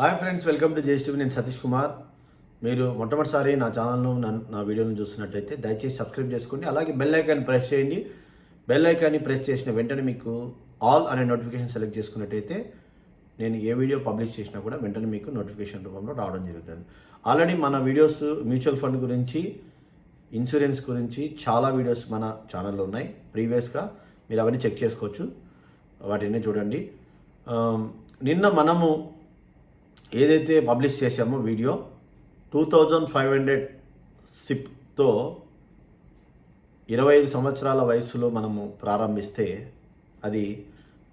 Hi friends welcome to JSTV. నేను సతీష్ కుమార్. మీరు మొట్టమొదటిసారి నా ఛానల్ను నన్ను- నా వీడియోను చూస్తున్నట్టయితే దయచేసి సబ్స్క్రైబ్ చేసుకోండి. అలాగే బెల్ ఐకాన్ ప్రెస్ చేయండి. బెల్ ఐకాన్ని ప్రెస్ చేసిన వెంటనే మీకు ఆల్ అనే నోటిఫికేషన్ సెలెక్ట్ చేసుకున్నట్టయితే నేను ఏ వీడియో పబ్లిష్ చేసినా కూడా వెంటనే మీకు నోటిఫికేషన్ రూపంలో రావడం జరుగుతుంది. ఆల్రెడీ మన వీడియోస్ మ్యూచువల్ ఫండ్ గురించి ఇన్సూరెన్స్ గురించి చాలా వీడియోస్ మన ఛానల్లో ఉన్నాయి. ప్రీవియస్గా మీరు అవన్నీ చెక్ చేసుకోవచ్చు. వాటిని చూడండి. నిన్న మనము ఏదైతే పబ్లిష్ చేశామో video two thousand five hundred సిప్తో ఇరవై ఐదు సంవత్సరాల వయసులో మనము ప్రారంభిస్తే అది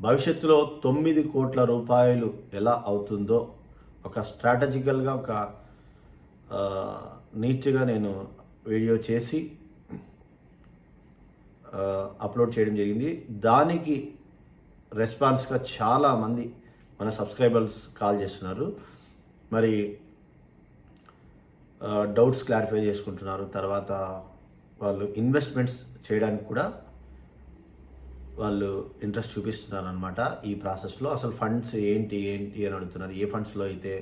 భవిష్యత్తులో తొమ్మిది కోట్ల రూపాయలు ఎలా అవుతుందో ఒక స్ట్రాటజికల్గా ఒక నీట్గా నేను వీడియో చేసి అప్లోడ్ చేయడం జరిగింది. దానికి రెస్పాన్స్గా చాలామంది మన సబ్స్క్రైబర్స్ కాల్ చేస్తున్నారు. మరి డౌట్స్ క్లారిఫై చేసుకుంటున్నారు. తర్వాత వాళ్ళు ఇన్వెస్ట్మెంట్స్ చేయడానికి కూడా వాళ్ళు ఇంట్రెస్ట్ చూపిస్తున్నారు అనమాట ఈ ప్రాసెస్లో. అసలు ఫండ్స్ ఏంటి ఏంటి అని అడుగుతున్నారు. ఏ ఫండ్స్లో అయితే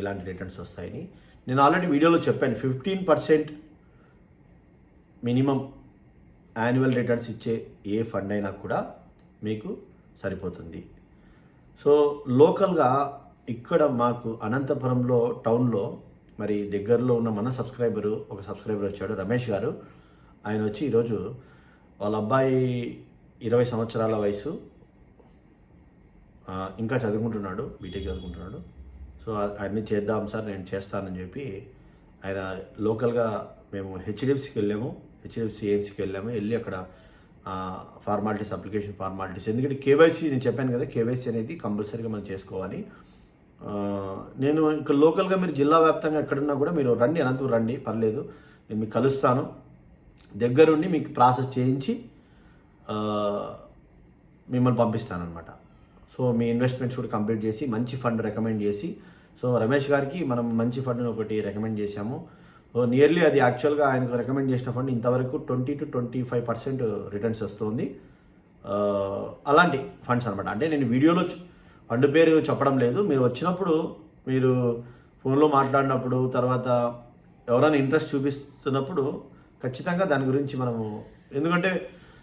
ఇలాంటి రిటర్న్స్ వస్తాయని. నేను ఆల్రెడీ వీడియోలో చెప్పాను fifteen percent minimum annual returns ఇచ్చే ఏ ఫండ్ అయినా కూడా మీకు సరిపోతుంది. సో లోకల్గా ఇక్కడ మాకు అనంతపురంలో టౌన్లో మరి దగ్గరలో ఉన్న మన సబ్స్క్రైబరు ఒక సబ్స్క్రైబర్ వచ్చాడు రమేష్ గారు. ఆయన వచ్చి ఈరోజు వాళ్ళ అబ్బాయి ఇరవై సంవత్సరాల వయసు. ఇంకా చదువుకుంటున్నాడు బీటెక్ చదువుకుంటున్నాడు. సో అన్నీ చేద్దాం సార్ నేను చేస్తానని చెప్పి ఆయన లోకల్గా మేము హెచ్డిఎఫ్సికి వెళ్ళాము. హెచ్డిఎఫ్సి ఏఎంసీకి వెళ్ళాము. వెళ్ళి అక్కడ ఫార్మాలిటీస్ అప్లికేషన్ ఫార్మాలిటీస్ ఎందుకంటే కేవైసీ నేను చెప్పాను కదా కేవైసీ అనేది కంపల్సరీగా మనం చేసుకోవాలి. నేను ఇంకా లోకల్గా మీరు జిల్లా వ్యాప్తంగా ఎక్కడున్నా కూడా మీరు రండి అనంతపురం రండి పర్లేదు. నేను మీకు కలుస్తాను. దగ్గరుండి మీకు ప్రాసెస్ చేయించి మిమ్మల్ని పంపిస్తానమాట సో మీ ఇన్వెస్ట్మెంట్స్ కూడా కంప్లీట్ చేసి మంచి ఫండ్ రికమెండ్ చేసి సో రమేష్ గారికి మనం మంచి ఫండ్ని ఒకటి రికమెండ్ చేశాము. నియర్లీ అది యాక్చువల్గా ఆయనకు రికమెండ్ చేసిన ఫండ్ ఇంతవరకు twenty two twenty five percent returns వస్తుంది uh, అలాంటి ఫండ్స్ అనమాట అంటే నేను వీడియోలో ఫండ్ పేరు చెప్పడం లేదు. మీరు వచ్చినప్పుడు మీరు ఫోన్లో మాట్లాడినప్పుడు తర్వాత ఎవరైనా ఇంట్రెస్ట్ చూపిస్తున్నప్పుడు ఖచ్చితంగా దాని గురించి మనము ఎందుకంటే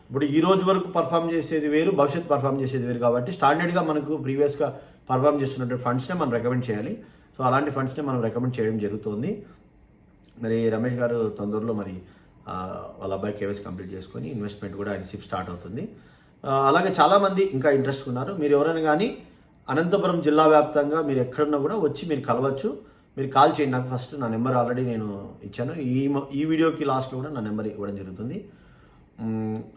ఇప్పుడు ఈ రోజు వరకు పర్ఫామ్ చేసేది వేరు భవిష్యత్ పర్ఫామ్ చేసేది వేరు కాబట్టి స్టాండర్డ్గా మనకు ప్రీవియస్గా పర్ఫామ్ చేస్తున్నటువంటి ఫండ్స్నే మనం రికమెండ్ చేయాలి. సో అలాంటి ఫండ్స్నే మనం రికమెండ్ చేయడం జరుగుతుంది. మరి రమేష్ గారు తొందరలో మరి వాళ్ళ అబ్బాయి కేవైసీ కంప్లీట్ చేసుకొని ఇన్వెస్ట్మెంట్ కూడా ఆయన సిప్ స్టార్ట్ అవుతుంది. అలాగే చాలామంది ఇంకా ఇంట్రెస్ట్ ఉన్నారు. మీరు ఎవరైనా కానీ అనంతపురం జిల్లా వ్యాప్తంగా మీరు ఎక్కడున్నా కూడా వచ్చి మీరు కలవచ్చు. మీరు కాల్ చేయండి. నాకు ఫస్ట్ నా నెంబర్ ఆల్రెడీ నేను ఇచ్చాను. ఈ మ- ఈ వీడియోకి లాస్ట్లో కూడా నా నెంబర్ ఇవ్వడం జరుగుతుంది.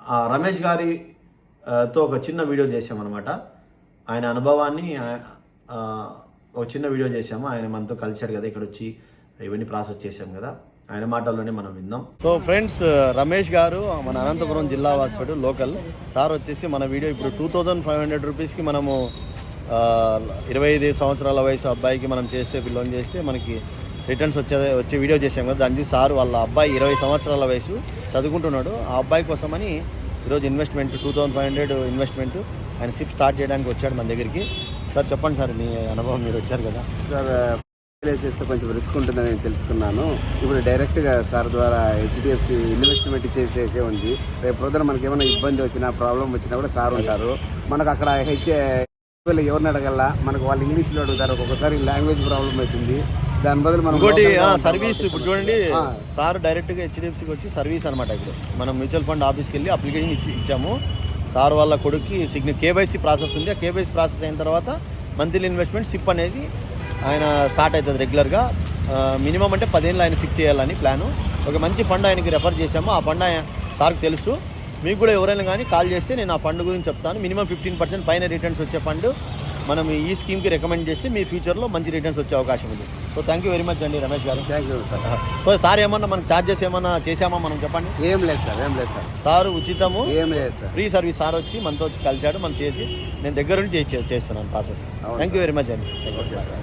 ఆ రమేష్ గారితో ఒక చిన్న వీడియో చేసామన్నమాట ఆయన అనుభవాన్ని ఒక చిన్న వీడియో చేసాము ఆయన మనతో కలిశారు కదా ఇక్కడ వచ్చి ఇవన్నీ ప్రాసెస్ చేశాం కదా. ఆయన మాటల్లోనే మనం విందాం. సో ఫ్రెండ్స్ రమేష్ గారు మన అనంతపురం జిల్లా వాసుడు లోకల్. సార్ వచ్చేసి మన వీడియో ఇప్పుడు టూ థౌజండ్ ఫైవ్ హండ్రెడ్ రూపీస్కి మనము ఇరవై ఐదు సంవత్సరాల వయసు అబ్బాయికి మనం చేస్తే లోన్ చేస్తే మనకి రిటర్న్స్ వచ్చే వచ్చే వీడియో చేసాం కదా. దాని చూసి సార్ వాళ్ళ అబ్బాయి ఇరవై సంవత్సరాల వయసు చదువుకుంటున్నాడు. ఆ అబ్బాయి కోసమని ఈరోజు investment two thousand five hundred investment ఆయన సిప్ స్టార్ట్ చేయడానికి వచ్చాడు మన దగ్గరికి. సార్ చెప్పండి సార్ మీ అనుభవం మీరు వచ్చారు కదా. సార్ చేస్తే కొంచెం రిస్క్ ఉంటుందని నేను తెలుసుకున్నాను. ఇప్పుడు డైరెక్ట్గా సార్ ద్వారా హెచ్డిఎఫ్సి ఇన్వెస్ట్మెంట్ చేసేకే ఉంది. రేపు పొద్దున మనకి ఏమైనా ఇబ్బంది వచ్చినా ప్రాబ్లం వచ్చినా కూడా సార్ ఉంటారు. మనకు అక్కడ హెచ్ ఎవరిని అడగల మనకు వాళ్ళు ఇంగ్లీష్లో అడుగుతారు. ఒక్కొక్కసారి లాంగ్వేజ్ ప్రాబ్లం అవుతుంది. దాని బదులు మనం ఇంకోటి సర్వీస్ ఇప్పుడు చూడండి. సార్ డైరెక్ట్గా హెచ్డిఎఫ్సికి వచ్చి సర్వీస్ అనమాట ఇప్పుడు. మనం మ్యూచువల్ ఫండ్ ఆఫీస్కి వెళ్ళి అప్లికేషన్ ఇచ్చి ఇచ్చాము. సార్ వాళ్ళ కొడుక్కి సిగ్న కేవైసీ ప్రాసెస్ ఉంది. ఆ కేవైసీ ప్రాసెస్ అయిన తర్వాత మంత్లీ ఇన్వెస్ట్మెంట్ సిప్ అనేది ఆయన స్టార్ట్ అవుతుంది రెగ్యులర్గా. మినిమం అంటే పదేళ్ళు ఆయన సిక్ చేయాలని ప్లాను. ఒక మంచి ఫండ్ ఆయనకి రెఫర్ చేశాము. ఆ ఫండ్ ఆయన సార్కి తెలుసు. మీకు కూడా ఎవరైనా కానీ కాల్ చేస్తే నేను ఆ ఫండ్ గురించి చెప్తాను. మినిమం ఫిఫ్టీన్ పర్సెంట్ పైన రిటర్న్స్ వచ్చే ఫండ్ మనం ఈ స్కీమ్కి రికమెండ్ చేస్తే మీ ఫ్యూచర్లో మంచి రిటర్న్స్ వచ్చే అవకాశం ఉంది. So thank you very much అండి రమేష్ గారు. Thank you sir so sir ఏమన్నా మనకు ఛార్జెస్ ఏమన్నా చేసామా మనం చెప్పండి? ఏం లేదు సార్ ఏం లేదు సార్. సార్ ఉచితము. ఏం లేదు సార్. ఫ్రీ సర్వీస్ సార్ వచ్చి మనతో వచ్చి కలిశాడు మనం చేసి నేను దగ్గర నుంచి చేస్తున్నాను process thank you very much అండి. Okay sir